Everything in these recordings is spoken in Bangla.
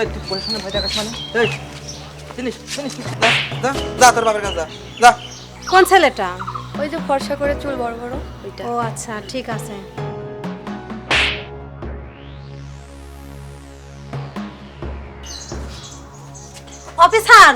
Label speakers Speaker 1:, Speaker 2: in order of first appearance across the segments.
Speaker 1: এই তুই পুলিশের ভয় দেখাস মানে? এই চিনিস চিনিস যা যা যা তোর বাবার কাছে যা যা।
Speaker 2: কোন ছেলেটা?
Speaker 3: ওই যে ফর্সা করে চুল বড় বড় ওইটা।
Speaker 2: ও আচ্ছা ঠিক আছে। অফিসার!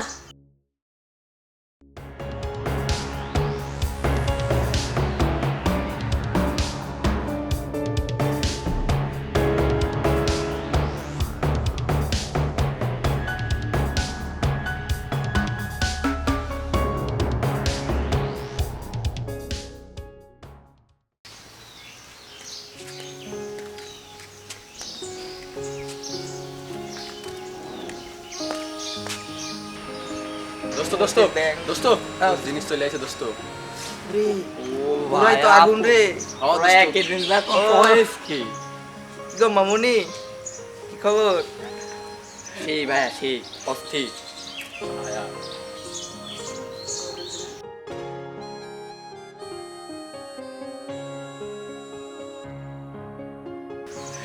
Speaker 4: দোস্ত দোস্ত দোস্ত।
Speaker 1: হ্যাঁ।
Speaker 4: জিনিস চলে আসে দোস্ত।
Speaker 1: রে পুরাই তো আগুন রে।
Speaker 4: একই দিন না কি?
Speaker 1: গো মামুনি? কি খবর?
Speaker 4: সেই ভাইয়া সেই অস্থির ভাইয়া।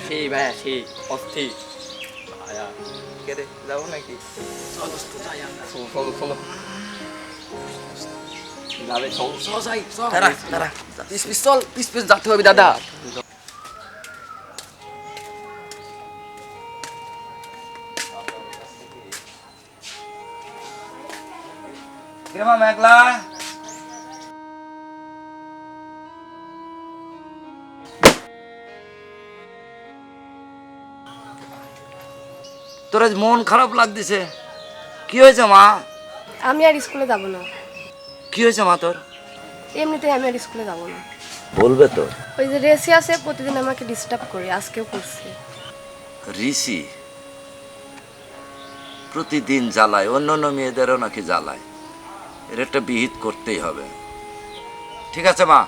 Speaker 4: সেই ভাইয়া সেই অস্থির
Speaker 1: রে যাব নাকি?
Speaker 4: চল যাবে
Speaker 1: দাঁড়া দাঁড়া।
Speaker 4: পিস পিস চল পিস পিস যেতে হবে দাদা।
Speaker 1: কিরমা মেঘলা?
Speaker 5: তোর আজ মন খারাপ লাগতেছে। কি হয়েছে মা?
Speaker 3: আমি আর স্কুলে যাব না।
Speaker 5: কি হয়েছে মা তোর?
Speaker 3: এমনিতে আমি আর স্কুলে যাব না।
Speaker 5: বলবে তো।
Speaker 3: ওই যে রেসি আছে প্রতিদিন আমাকে ডিস্টার্ব করে আজকেও করছে।
Speaker 5: ঋষি? প্রতিদিন জ্বালায় অন্য অন্য মেয়েদেরও নাকি জ্বালায়। এর একটা বিহিত করতেই হবে। ঠিক আছে মা।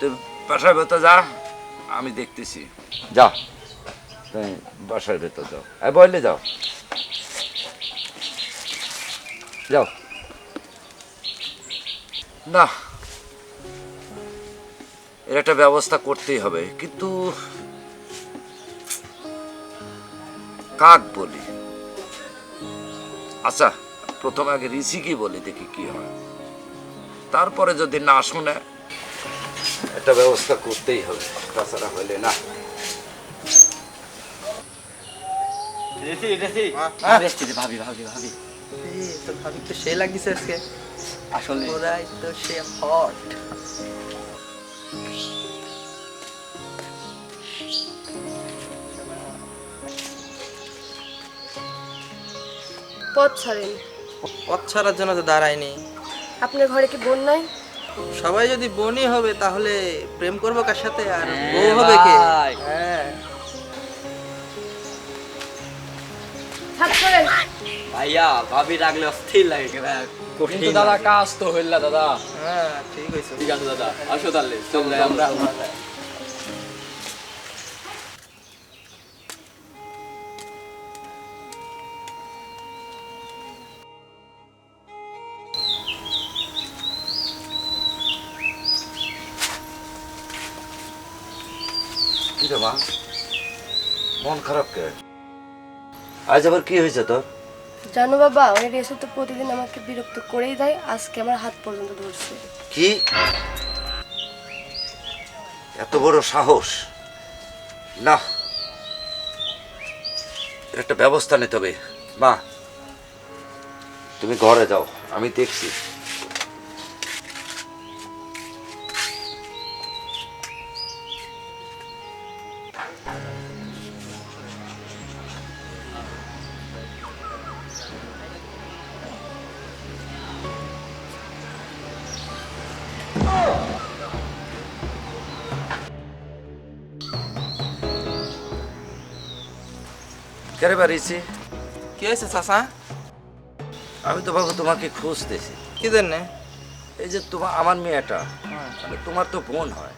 Speaker 5: তুই বাসার ভেতর যা আমি দেখতেছি। যা। বাসার ভেতর যাও। এই বললে যাও। যাও। না এর একটা ব্যবস্থা করতেই হবে কিন্তু কাক বলি? আচ্ছা প্রথমে আগে ঋষিকে বলি দেখি কি হয়। তারপরে যদি না শুনে একটা ব্যবস্থা করতেই হবে তাছাড়া হলে না।
Speaker 4: রেসি রেসি।
Speaker 1: হ্যাঁ।
Speaker 4: রেসি ভাবি ভাবি ভাবি।
Speaker 1: এই ভাবি তো সেই লাগিছে আজকে।
Speaker 4: আসলে
Speaker 1: পুরাই তো সে হট।
Speaker 3: পথ ছাড়েন।
Speaker 1: পথ ছাড়ার জন্য তো দাঁড়ায়নি।
Speaker 3: আপনার ঘরে কি বোন নাই?
Speaker 1: সবাই যদি বনি হবে তাহলে প্রেম করব কার সাথে? আর বউ হবে কে?
Speaker 4: ভাই।
Speaker 1: হ্যাঁ।
Speaker 3: করেন
Speaker 4: ভাইয়া ভাবি রাখলে অস্থির লাগে কঠিন।
Speaker 6: দাদা কাজ তো হইল দাদা।
Speaker 1: হ্যাঁ ঠিক হয়েছে
Speaker 4: ঠিক আছে দাদা আসো তাহলে চল আমরা।
Speaker 5: মন খারাপ কে? আজ আবার কি হয়েছে তোর?
Speaker 3: জানো বাবা ওই রেসে তো প্রতিদিন আমাকে বিরক্ত করেই দেয় আজকে আমার হাত পর্যন্ত ধরছে।
Speaker 5: কি? এত বড় সাহস? না। একটা ব্যবস্থা নিতে হবে। মা তুমি ঘরে যাও আমি দেখছি। কেরে বাড়িছি
Speaker 1: কি হয়েছে চাষা
Speaker 5: আমি তো বাবু তোমাকে খুঁজতেছি।
Speaker 1: কি জন্যে?
Speaker 5: এই যে তোমার আমার মেয়েটা মানে তোমার তো বোন হয়।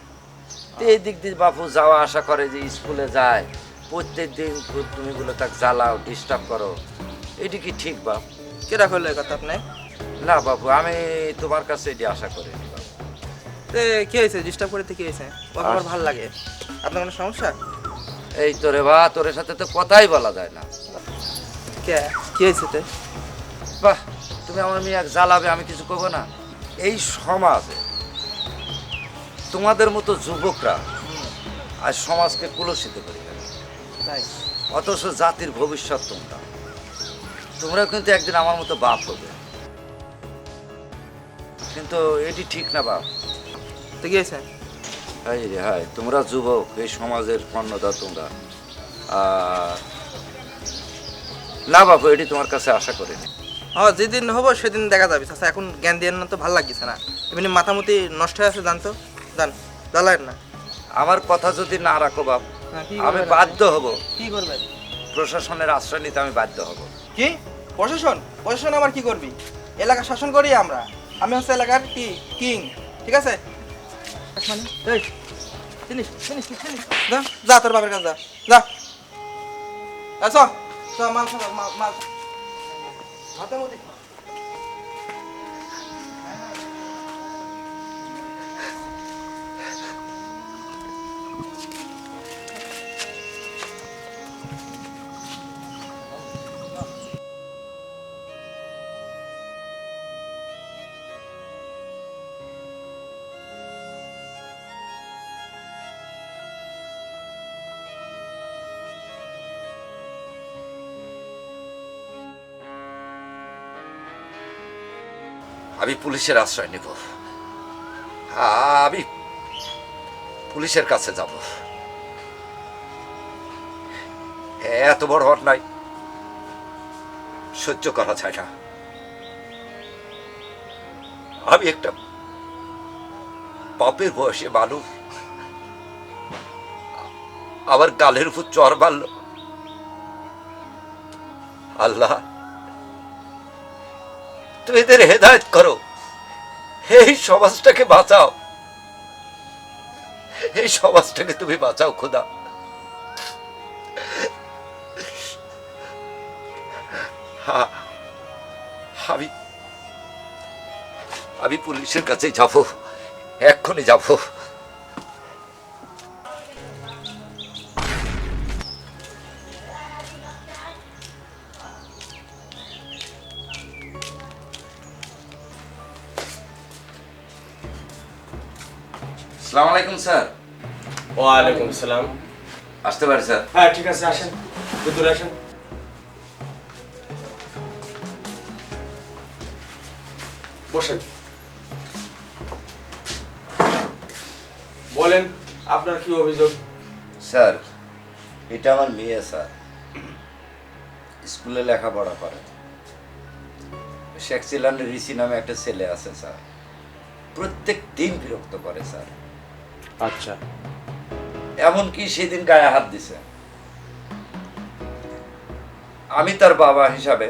Speaker 5: তো এই দিক দিয়ে বাপু যাওয়া আসা করে যে স্কুলে যায় প্রত্যেক দিন তুমি বলে তাকে জ্বালাও ডিস্টার্ব করো। এটি কি ঠিক বাপ?
Speaker 1: কেরা করল কথা আপনি?
Speaker 5: না বাবু আমি তোমার কাছে এটি আশা
Speaker 1: তে কি হয়েছে? ডিস্টার্ব করতে কি হয়েছে? আমার ভালো লাগে। আপনার কোনো সমস্যা?
Speaker 5: এই তোরে বা তোর সাথে তো কথাই বলা যায় না।
Speaker 1: কে? কি হয়েছে তে?
Speaker 5: বাহ তুমি আমার মেয়ে এক জ্বালাবে আমি কিছু করব না। এই সমাজে তোমাদের মতো যুবকরা আজ সমাজকে কুলসিত করে।
Speaker 1: তাই?
Speaker 5: অথচ জাতির ভবিষ্যৎ তোমরা। তোমরা কিন্তু একদিন আমার মতো বাপ হবে। কিন্তু এটি ঠিক না বাপ।
Speaker 1: তো কি হয়েছে?
Speaker 5: হাই রে হাই তোমরা যুবক এই সমাজের কর্ণদা তোমরা। আর না বাবু এটি তোমার কাছে আশা করিনি
Speaker 1: হ্যাঁ যেদিন হব সেদিন দেখা যাবে চাচা এখন জ্ঞান দিয়ে না তো ভালো লাগছে না। এমনি মাথামতি নষ্ট হয়ে আছে জানতো জান জ্বালায় না।
Speaker 5: আমার কথা যদি না রাখো বাপ আমি বাধ্য হব।
Speaker 1: কি করবেন?
Speaker 5: প্রশাসনের আশ্রয় নিতে আমি বাধ্য হব।
Speaker 1: কি? প্রশাসন? প্রশাসন আবার কি করবি? এলাকা শাসন করি আমরা। আমি হচ্ছে এলাকার কি কিং ঠিক আছে? যা তোর বাপের কাছে যা যা। মাল মাল হাতে মধ্যে।
Speaker 5: আমি পুলিশের আশ্রয় নেব। আমি পুলিশের কাছে যাব। এত বড় অন্যায় সহ্য করা যায় না। আমি একটা পাপের বয়সে মানুষ। আবার গালের উপর চর মারল। আল্লাহ তুমি এদের হেদায়ত করো। এই সমাজটাকে বাঁচাও। এই সমাজটাকে তুমি বাঁচাও, খোদা। আমি আমি পুলিশের কাছে যাব, এক্ষুনি যাব। সালাম আলাইকুম স্যার।
Speaker 7: ওয়ালাইকুম সালাম।
Speaker 5: আসতে পারি স্যার?
Speaker 7: হ্যাঁ ঠিক আছে আসেন। ভিতরে আসেন। বসেন। বলেন আপনার কি অভিযোগ?
Speaker 5: স্যার এটা আমার মেয়ে স্যার। স্কুলে লেখাপড়া করে। শেখ সিলানের ঋষি নামে একটা ছেলে আছে স্যার। প্রত্যেক দিন বিরক্ত করে স্যার।
Speaker 7: আচ্ছা।
Speaker 5: এমনকি সেদিন গায়ে হাত দিছে। আমি তার বাবা হিসাবে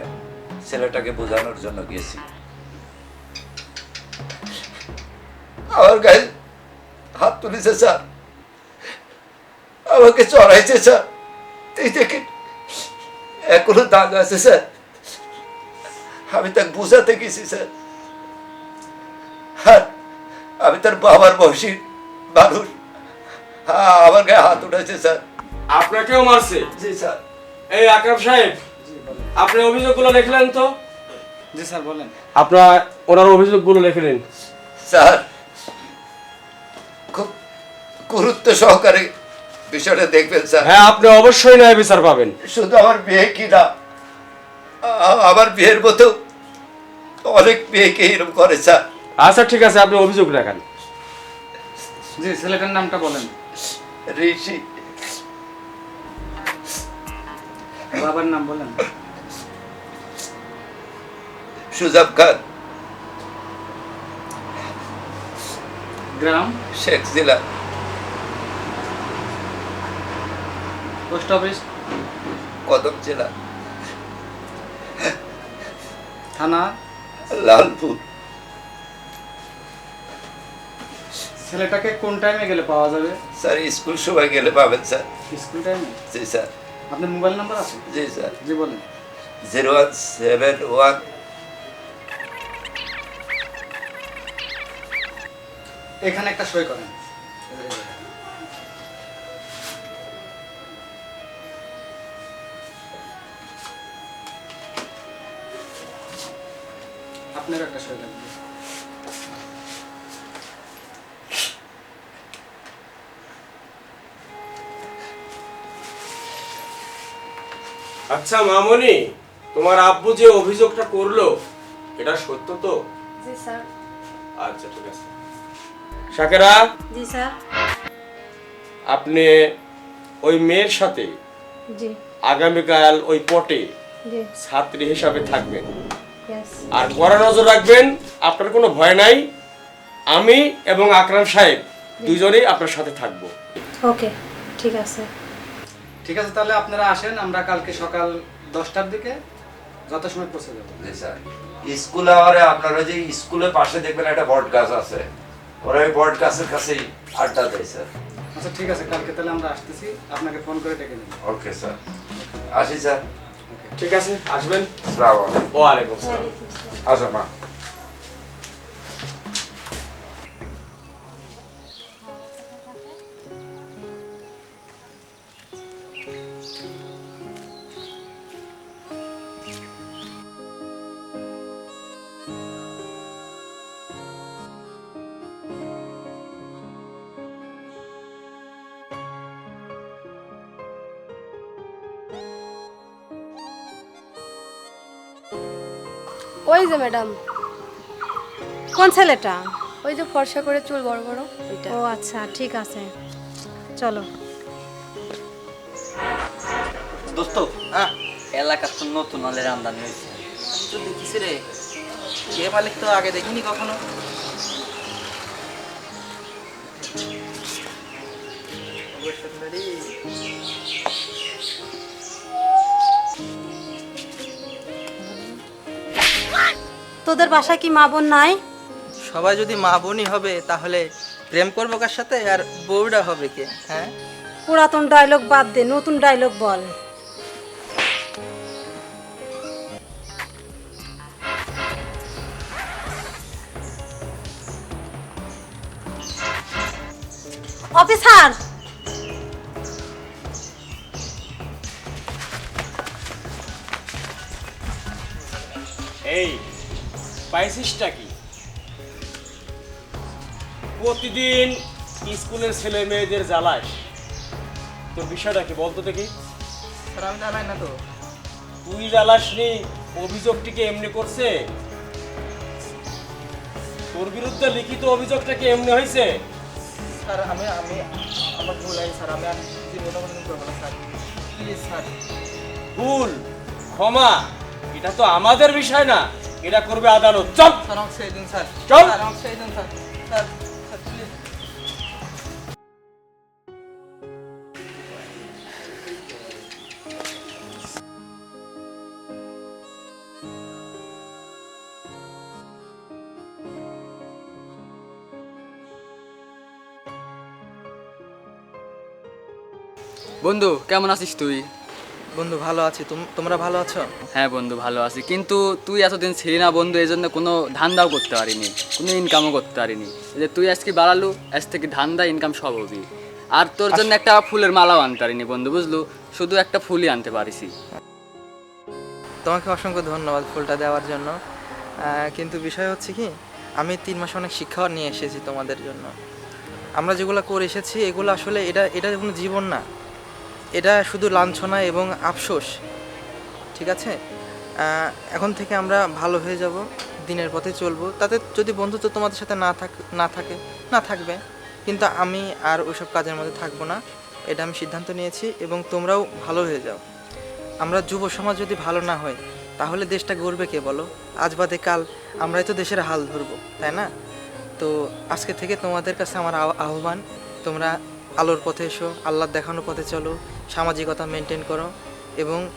Speaker 5: ছেলেটাকে বোঝানোর জন্য গেছি আমার গায়ে হাত তুলেছে স্যার। আমাকে চড়াইছে স্যার। এই দেখেন, এখনও দাগ আছে স্যার। আমি তাকে বোঝাতে গেছি স্যার। আমি তার বাবার বয়সী মানুষ হ্যাঁ আমার গায়ে হাত উঠেছে স্যার।
Speaker 7: আপনাকেও মারছে?
Speaker 5: জি স্যার।
Speaker 7: এই আকরাম সাহেব আপনি অভিযোগগুলো লিখলেন তো?
Speaker 8: জি স্যার বলেন।
Speaker 7: আপনার ওনার অভিযোগগুলো লিখলেন
Speaker 5: স্যার খুব গুরুত্ব সহকারে বিষয়টা দেখবেন স্যার।
Speaker 7: হ্যাঁ আপনি অবশ্যই ন্যায় বিচার পাবেন।
Speaker 5: শুধু আমার বিয়ে কি না আ- আমার বিয়ের মতো অনেক মেয়েকে এরকম করে স্যার।
Speaker 7: আচ্ছা ঠিক আছে আপনি অভিযোগ লেখান
Speaker 8: জি ছেলেটার নামটা বলেন।
Speaker 5: ঋষি।
Speaker 8: বাবার নাম বলেন।
Speaker 5: সুজাব খান।
Speaker 8: গ্রাম?
Speaker 5: শেখ জিলা
Speaker 8: পোস্ট অফিস?
Speaker 5: কদম জেলা।
Speaker 8: থানা?
Speaker 5: লালপুর।
Speaker 8: ছেলেটাকে কোন টাইমে গেলে পাওয়া যাবে?
Speaker 5: স্যার স্কুল সময় গেলে পাবেন স্যার।
Speaker 8: স্কুল টাইমে
Speaker 5: জি স্যার।
Speaker 8: আপনার মোবাইল নাম্বার আছে?
Speaker 5: জি স্যার।
Speaker 8: জি বলেন।
Speaker 5: জিরো ওয়ান সেভেন ওয়ান
Speaker 8: এখানে একটা সই করেন। আপনার একটা সই করেন।
Speaker 7: আচ্ছা মামনি তোমার আব্বু যে অভিযোগটা করল এটা সত্য তো?
Speaker 3: জি স্যার।
Speaker 7: আচ্ছা ঠিক আছে। শাকেরা?
Speaker 2: জি স্যার।
Speaker 7: আপনি ওই মেয়ের সাথে
Speaker 2: জি।
Speaker 7: আগামীকাল ওই পটে
Speaker 2: জি।
Speaker 7: ছাত্রী হিসাবে থাকবেন। আর কড়া নজর রাখবেন আপনার কোনো ভয় নাই। আমি এবং আকরাম সাহেব দুজনেই আপনার সাথে থাকব।
Speaker 2: ওকে ঠিক আছে।
Speaker 8: ঠিক আছে তাহলে আপনারা আসেন আমরা কালকে সকাল দশটার দিকে যথাসময় পৌঁছে যাব।
Speaker 5: জি স্যার। স্কুল আওয়ারে আপনারা যে স্কুলের পাশে দেখবেন একটা বট গাছ আছে। ওরা ওই বট গাছের কাছেই আড্ডা দেয় স্যার।
Speaker 8: আচ্ছা ঠিক আছে কালকে তাহলে আমরা আসতেছি আপনাকে ফোন করে ডেকে নেব।
Speaker 5: Okay sir. আসি স্যার।
Speaker 7: ঠিক আছে আসবেন।
Speaker 5: আসসালামু আলাইকুম।
Speaker 7: ওয়ালাইকুম আসসালাম।
Speaker 5: আসো মা।
Speaker 3: ওই যে ম্যাডাম,
Speaker 2: কোন ছেলেটা?
Speaker 3: ওই যে ফর্সা করে চুল বড় বড়
Speaker 2: ও আচ্ছা ঠিক আছে। চলো।
Speaker 4: দোস্ত।
Speaker 1: হ্যাঁ।
Speaker 4: এলাকার তো নতুন মালের আমদানি হয়েছে।
Speaker 1: তো দেখিছি রে। কে মালিক তো আগে দেখিনি কখনো।
Speaker 2: তোদের বাসায় কি মা বোন নাই?
Speaker 1: সবাই যদি মা বোনই হবে তাহলে প্রেম করব কার সাথে? আর বউটা হবে কে? হ্যাঁ?
Speaker 2: পুরাতন ডায়লগ বাদ দে নতুন ডায়লগ বল। অফিসার!
Speaker 7: এই পাইসিসটা কি? প্রতিদিন স্কুলের ছেলে মেয়েদের জ্বালাস। তোর বিষয়টা কি বলতো দেখি?
Speaker 1: স্যার আমি জানাই না তো।
Speaker 7: তুই জ্বালাসনি অভিযোগটিকে এমনি করছে? তোর বিরুদ্ধে লিখিত অভিযোগটা কি এমনি হয়েছে?
Speaker 1: স্যার আমি আমি আমার ভুল হয় স্যার আমি আর জীবনে কোনো করব না স্যার। Please sir.
Speaker 7: ভুল ক্ষমা এটা তো আমাদের বিষয় না এটা করবে আদালত। চল।
Speaker 1: স্যার আমাকে সেই দিন স্যার।
Speaker 7: চল।
Speaker 1: স্যার আমাকে সেই দিন স্যার। স্যার
Speaker 6: বন্ধু কেমন আছিস তুই?
Speaker 1: বন্ধু ভালো আছি। তুম- তোমরা ভালো আছো?
Speaker 6: হ্যাঁ বন্ধু ভালো আছি। কিন্তু তুই এতদিন ছিলি না বন্ধু এই জন্য কোনো ধান্দাও করতে পারিনি কোনো ইনকামও করতে পারিনি। যে তুই আজকে বাড়ালু আজ থেকে ধান্দা ইনকাম সব হবি। আর তোর জন্য একটা ফুলের মালাও আনতে পারিনি বন্ধু বুঝলু? শুধু একটা ফুলই আনতে পারিসি
Speaker 1: তোমাকে অসংখ্য ধন্যবাদ ফুলটা দেওয়ার জন্য। কিন্তু বিষয় হচ্ছে কি আমি তিন মাসে অনেক শিক্ষাও নিয়ে এসেছি তোমাদের জন্য। আমরা যেগুলো করে এসেছি এগুলো আসলে এটা এটা কোনো জীবন না। এটা শুধু লাঞ্ছনা এবং আফসোস, ঠিক আছে? এখন থেকে আমরা ভালো হয়ে যাব, দিনের পথে চলবো। তাতে যদি বন্ধুত্ব তোমাদের সাথে না থাক, না থাকে, না থাকবে, কিন্তু আমি আর ওইসব কাজের মধ্যে থাকব না, এটা আমি সিদ্ধান্ত নিয়েছি এবং তোমরাও ভালো হয়ে যাও। আমরা যুব সমাজ যদি ভালো না হয়, তাহলে দেশটা গড়বে কে বলো? আজ বাদে কাল আমরাই তো দেশের হাল ধরবো, তাই না? তো আজকে থেকে তোমাদের কাছে আমার আহ্বান, তোমরা আলোর পথে এসো আল্লাহ দেখানোর পথে চলো, সামাজিকতা মেনটেন করো এবং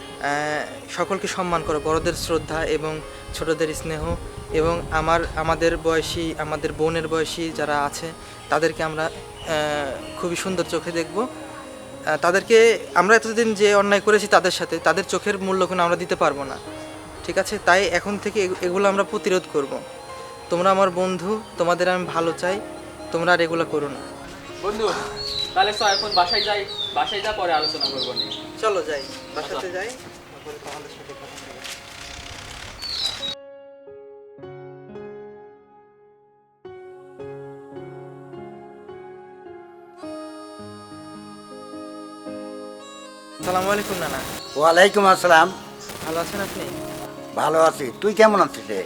Speaker 1: সকলকে সম্মান করো, বড়দের শ্রদ্ধা এবং ছোটদের স্নেহ এবং আমার, আমাদের বয়সী, আমাদের বোনের বয়সী যারা আছে, তাদেরকে আমরা খুবই সুন্দর চোখে দেখব। তাদেরকে আমরা এতদিন যে অন্যায় করেছি তাদের সাথে, তাদের চোখের মূল্য কোনো আমরা দিতে পারব না, ঠিক আছে? তাই এখন থেকে এগু- এগুলো আমরা প্রতিরোধ করব। তোমরা আমার বন্ধু, তোমাদের আমি ভালো চাই, তোমরা আর এগুলো করো না।
Speaker 6: বন্ধু তাহলে চ এখন বাসায় যাই বাসায় যা পরে আলোচনা করব নি
Speaker 1: চলো যাই বাসাতে আচ্ছা। যাই। তারপরে
Speaker 9: ওয়ালাইকুম আসসালাম।
Speaker 1: ভালো আছেন আপনি?
Speaker 9: ভালো আছি। তুই কেমন আছিস রে?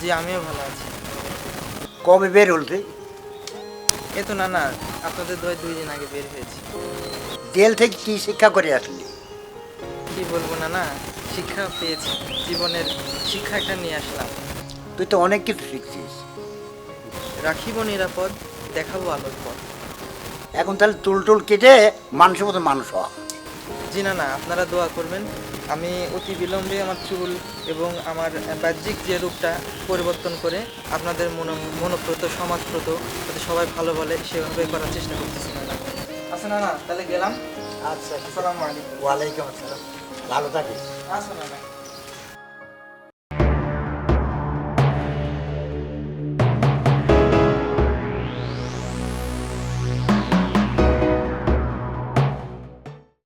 Speaker 1: জি আমিও ভালো আছি।
Speaker 9: কবে বের তুই?
Speaker 1: এ তো না আপনাদের দয় দুই দিন আগে বের হয়েছি।
Speaker 9: জেল থেকে কি শিক্ষা করে আসলি?
Speaker 1: কি বলব না না শিক্ষা পেয়েছি জীবনের শিক্ষা একটা নিয়ে আসলাম।
Speaker 9: তুই তো অনেক কিছু শিখছিস।
Speaker 1: রাখিব নিরাপদ দেখাবো আলোর পথ।
Speaker 9: এখন তাহলে টুল টুল কেটে মানুষের মতো মানুষ হওয়া
Speaker 1: জি না না আপনারা দোয়া করবেন। আমি অতি বিলম্বে আমার চুল এবং আমার বাহ্যিক যে রূপটা পরিবর্তন করে আপনাদের মন মনপ্রত সমাজপ্রত যাতে সবাই ভালো বলে সেভাবে করার চেষ্টা করতেছি না আচ্ছা না না তাহলে গেলাম।
Speaker 9: আচ্ছা
Speaker 1: আসসালামু আলাইকুম।
Speaker 9: ওয়ালাইকুম আসসালাম। ভালো থাকিস
Speaker 1: আচ্ছা না না